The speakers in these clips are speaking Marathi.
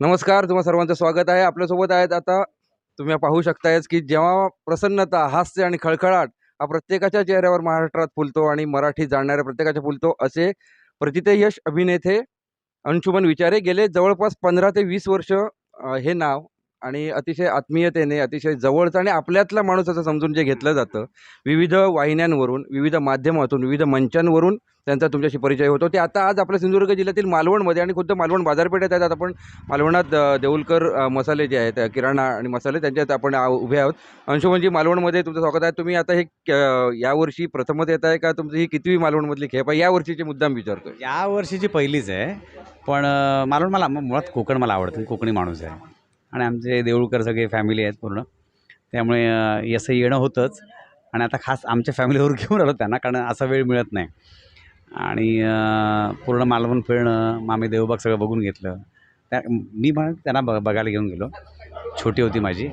नमस्कार तुम्हा सर्वांचं स्वागत आहे. आपल्यासोबत आहेत आता तुम्ही पाहू शकतायच की जेव्हा प्रसन्नता हास्य आणि खळखळाट हा प्रत्येकाच्या चेहऱ्यावर महाराष्ट्रात फुलतो आणि मराठी जाणणाऱ्या प्रत्येकाच्या फुलतो असे प्रतिथयश अभिनेते अंशुमन विचारे गेले. जवळपास पंधरा ते वीस वर्ष हे नाव आणि अतिशय आत्मीयतेने अतिशय जवळचं आणि आपल्यातला माणूस असं समजून जे घेतलं जातं विविध वाहिन्यांवरून विविध माध्यमातून विविध मंचांवरून त्यांचा तुमच्याशी परिचय होतो. ते आता आज आपल्या सिंधुदुर्ग जिल्ह्यातील मालवणमध्ये आणि खुद्द मालवण बाजारपेठेत आहेत. आपण मालवणात देऊलकर मसाले जे आहेत किराणा आणि मसाले त्यांच्यात आपण उभे आहोत. अंशुमनजी मालवणमध्ये तुमचं स्वागत आहे. तुम्ही आता हे क- यावर्षी प्रथमच येत आहे का? तुमची ही कितवी मालवणमधली खेप आहे? यावर्षीचे मुद्दाम विचारतो या वर्षीची पहिलीच आहे. पण मालवण मला मुळात कोकण मला आवडतं. कोकणी माणूस आहे. आणि आमचे देऊळकर सगळे फॅमिली आहेत पूर्ण. त्यामुळे अं, असं येणं होतंच. आणि आता खास आमच्या फॅमिलीवर घेऊन आलो त्यांना कारण असा वेळ मिळत नाही. आणि पूर्ण मालवण फिरणं मामी देवबाग सगळं बघून घेतलं. त्या मी म्हणत त्यांना ब बघायला घेऊन गेलो. छोटी होती माझी.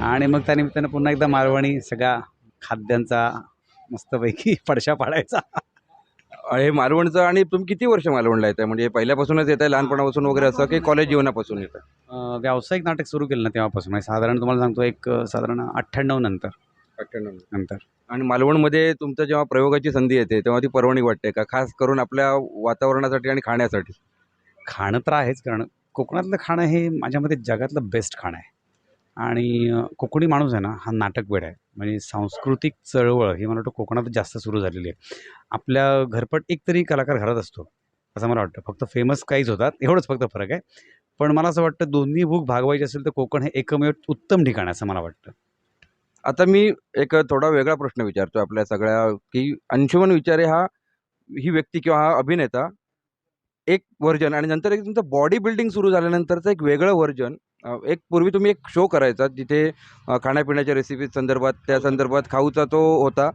आणि मग त्यानिमित्तानं पुन्हा एकदा मालवणी सगळा खाद्यांचा मस्तपैकी पडशा पाडायचा. हे मालवणचं आणि तुम्ही किती वर्ष मालवणला येत आहे म्हणजे पहिल्यापासूनच येत आहे लहानपणापासून वगैरे असं की कॉलेज जीवनापासून येतं व्यावसायिक नाटक सुरू केलं ना तेव्हापासून. म्हणजे साधारण तुम्हाला सांगतो एक साधारण अठ्ठ्याण्णव नंतर. नंतर. आणि मालवणमध्ये तुमचं जेव्हा प्रयोगाची संधी येते तेव्हा ती परवणी वाटते का? खास करून आपल्या वातावरणासाठी आणि खाण्यासाठी. खाणं तर आहेच कारण कोकणातलं खाणं हे माझ्या मते जगातलं बेस्ट खाणं आहे. आणि कोकणी माणूस आहे ना हा नाटक वेळ आहे. म्हणजे सांस्कृतिक चळवळ ही मला वाटतं कोकणात जास्त सुरू झालेली आहे. आपल्या घरपट एक तरी कलाकार घरात असतो. असं मला वाटतं. फक्त फेमस काहीच होतात. एवढंच फक्त फरक आहे. पण मला असं वाटतं दोन्ही भूक भागवायची असेल तर कोकण हे एकमेव उत्तम ठिकाण आहे असं मला वाटतं. आता मी एक थोडा वेगळा प्रश्न विचारतो आपल्या सगळ्या की अंशुमन विचारे हा ही व्यक्ती किंवा हा अभिनेता एक व्हर्जन आणि नंतर एक तुमचं बॉडी बिल्डिंग सुरू झाल्यानंतरचं एक वेगळं व्हर्जन एक पूर्वी तुम्ही एक शो करायचा जिथे खाण्यापिण्याच्या रेसिपी संदर्भात त्या संदर्भात खाऊचा तो होता.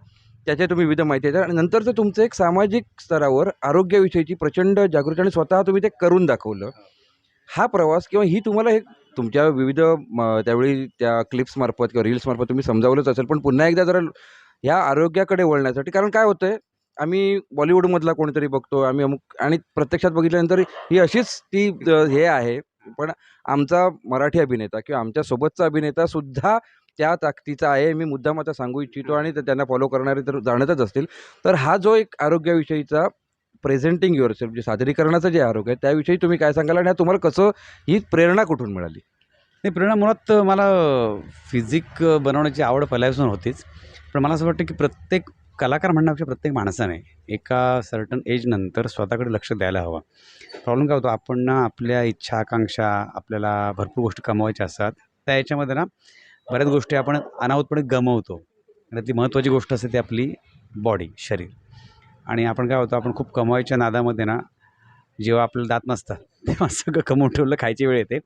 त्याचे तुम्ही विविध माहिती द्या आणि नंतरचं तुमचं एक सामाजिक स्तरावर आरोग्याविषयीची प्रचंड जागृती आणि स्वतः तुम्ही ते करून दाखवलं. हा. प्रवास किंवा ही तुम्हाला हे तुमच्या विविध त्यावेळी त्या क्लिप्समार्फत किंवा रील्समार्फत तुम्ही समजावलंच असेल पण पुन्हा एकदा जरा ह्या आरोग्याकडे वळण्यासाठी. कारण काय होतंय आम्ही बॉलिवूडमधला कोणीतरी बघतो आम्ही अमुक आणि प्रत्यक्षात बघितल्यानंतर ही अशीच ती हे आहे. पण आमचा मराठी अभिनेता किंवा आमच्या सोबतचा अभिनेता सुद्धा त्या ताकदीचा आहे मी मुद्दाम आता सांगू इच्छितो आणि ते त्यांना फॉलो करणारे तर जाणतच असतील. तर हा जो एक आरोग्याविषयीचा प्रेझेंटिंग युअर सेल्फ जे सादरीकरणाचं जे आरोग्य आहे त्याविषयी तुम्ही काय सांगाल आणि तुम्हाला कसं ही प्रेरणा कुठून मिळाली? नाही प्रेरणा मुळात मला फिजिक बनवण्याची आवड पहिल्यापासून होतीच. पण मला असं वाटतं की प्रत्येक कलाकार म्हणण्यापेक्षा प्रत्येक माणसाने एका सर्टन एजनंतर स्वतःकडे लक्ष द्यायला हवं. प्रॉब्लेम काय होतो आपण ना आपल्या इच्छा आकांक्षा आपल्याला भरपूर गोष्टी कमवायच्या असतात. त्या याच्यामध्ये ना बऱ्याच गोष्टी आपण अनाहूतपणे गमवतो. आणि त्यातली महत्त्वाची गोष्ट असते ती आपली बॉडी शरीर. आणि आपण काय होतो आपण खूप कमवायच्या नादामध्ये ना जेव्हा आपल्याला दात नसतात तेव्हा सगळं कमवून ठेवलं खायची वेळ येते.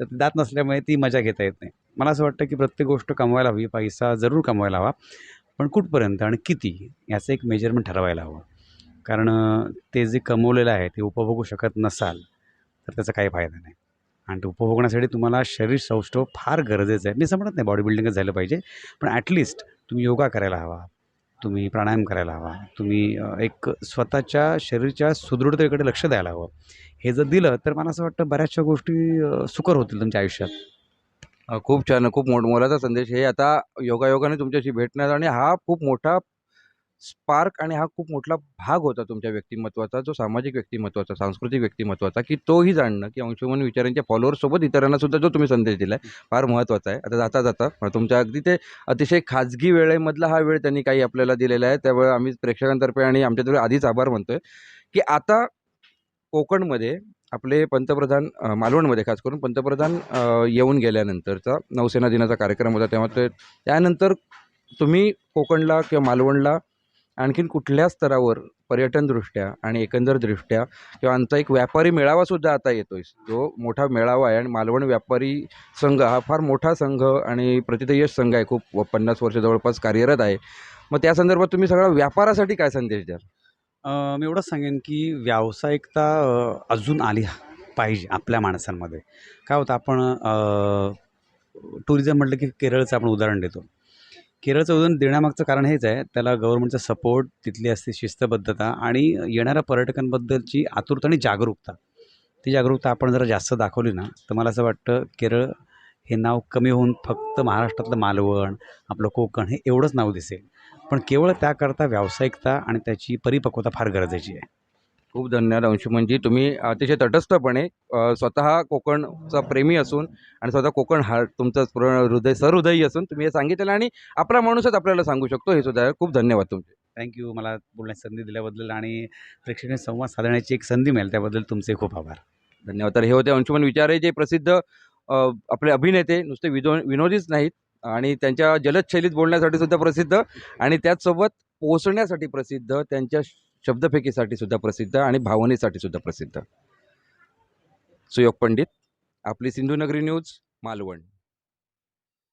तर दात नसल्यामुळे ती मजा घेता येत नाही. मला असं वाटतं की प्रत्येक गोष्ट कमवायला हवी पैसा जरूर कमवायला हवा. पण कुठपर्यंत आणि किती याचं एक मेजरमेंट ठरवायला हवं. कारण ते जे कमवलेलं आहे ते उपभोगू शकत नसाल तर त्याचा काही फायदा नाही. आणि तो उपभोगण्यासाठी तुम्हाला शरीर सौष्ठव फार गरजेचं आहे. मी समजत नाही बॉडी बिल्डिंगच झालं पाहिजे पण ॲटलिस्ट तुम्ही योगा करायला हवा तुम्ही प्राणायाम करायला हवा तुम्ही एक स्वतःच्या शरीरच्या सुदृढतेकडे लक्ष द्यायला हवं. हे जर दिलं तर मला असं वाटतं बऱ्याचशा गोष्टी सुकर होतील तुमच्या आयुष्यात. खूप छान खूप मोठ मोलाचा संदेश हे आता योगायोगाने तुमच्याशी भेटण्यात आणि हा खूप मोठा स्पार्क आणि हा खूप मोठा भाग होता तुमच्या व्यक्तिमत्वाचा जो सामाजिक व्यक्तिमत्वाचा सांस्कृतिक व्यक्तिमत्वाचा की तोही जाणणं की अंशुमन विचारांच्या फॉलोअर्ससोबत इतरांना सुद्धा जो तुम्ही संदेश दिला आहे फार महत्त्वाचा आहे. आता जाता जाता तुमच्या अगदी ते अतिशय खाजगी वेळेमधला हा वेळ त्यांनी काही आपल्याला दिलेला आहे. त्यामुळे आम्ही प्रेक्षकांतर्फे आणि आमच्यातर्फे आधीच आभार म्हणतोय की आता कोकणमध्ये आपले पंतप्रधान मालवणमध्ये खास करून पंतप्रधान येऊन गेल्यानंतरचा नौसेना दिनाचा कार्यक्रम होता. तेव्हा ते त्यानंतर तुम्ही कोकणला किंवा मालवणला आणखीन कुठल्या स्तरावर पर्यटनदृष्ट्या आणि एकंदरदृष्ट्या किंवा आमचा एक व्यापारी मेळावासुद्धा आता येतो आहे जो मोठा मेळावा आहे आणि मालवण व्यापारी संघ हा फार मोठा संघ आणि प्रतिथयश संघ आहे. खूप पन्नास वर्ष जवळपास कार्यरत आहे. मग त्या संदर्भात तुम्ही सगळा व्यापारासाठी काय संदेश द्याल? मी एवढंच सांगेन की व्यावसायिकता अजून आली पाहिजे आपल्या माणसांमध्ये. काय होतं आपण टुरिझम म्हटलं की केरळचं आपण उदाहरण देतो. केरळचं उदाहरण देण्यामागचं कारण हेच आहे त्याला गव्हर्नमेंटचा सपोर्ट तिथली असते शिस्तबद्धता आणि येणाऱ्या पर्यटकांबद्दलची आतुरता आणि जागरूकता. ती जागरूकता आपण जरा जास्त दाखवली ना तर मला असं वाटतं केरळ हे नाव कमी होऊन फक्त महाराष्ट्रातलं मालवण आपलं कोकण हे एवढंच नाव दिसेल. पण केवळ त्याकरता व्यावसायिकता आणि त्याची परिपक्वता फार गरजेची आहे. खूप धन्यवाद अंशुमनजी तुम्ही अतिशय तटस्थपणे स्वतः कोकणचा प्रेमी असून आणि स्वतः कोकण हा तुमचं स्फुर- हृदय सहृदयी असून तुम्ही हे सांगितलं आणि आपला माणूसच आपल्याला सांगू शकतो. हे सुद्धा. खूप धन्यवाद तुमचे. थँक्यू मला बोलण्याची संधी दिल्याबद्दल आणि प्रेक्षणीय संवाद साधण्याची एक संधी मिळेल त्याबद्दल तुमचे खूप आभार. धन्यवाद. तर हे होते अंशुमन विचारे जे प्रसिद्ध आपले अभिनेते नुसते विदो विनोदीच नाहीत आणि त्यांच्या जलद शैलीत बोलण्यासाठी सुद्धा प्रसिद्ध आणि त्याचसोबत पोहोचण्यासाठी प्रसिद्ध त्यांच्या शब्दफेकीसाठी सुद्धा प्रसिद्ध आणि भावनेसाठी सुद्धा प्रसिद्ध. सुयोग पंडित आपली सिंधुनगरी न्यूज मालवण.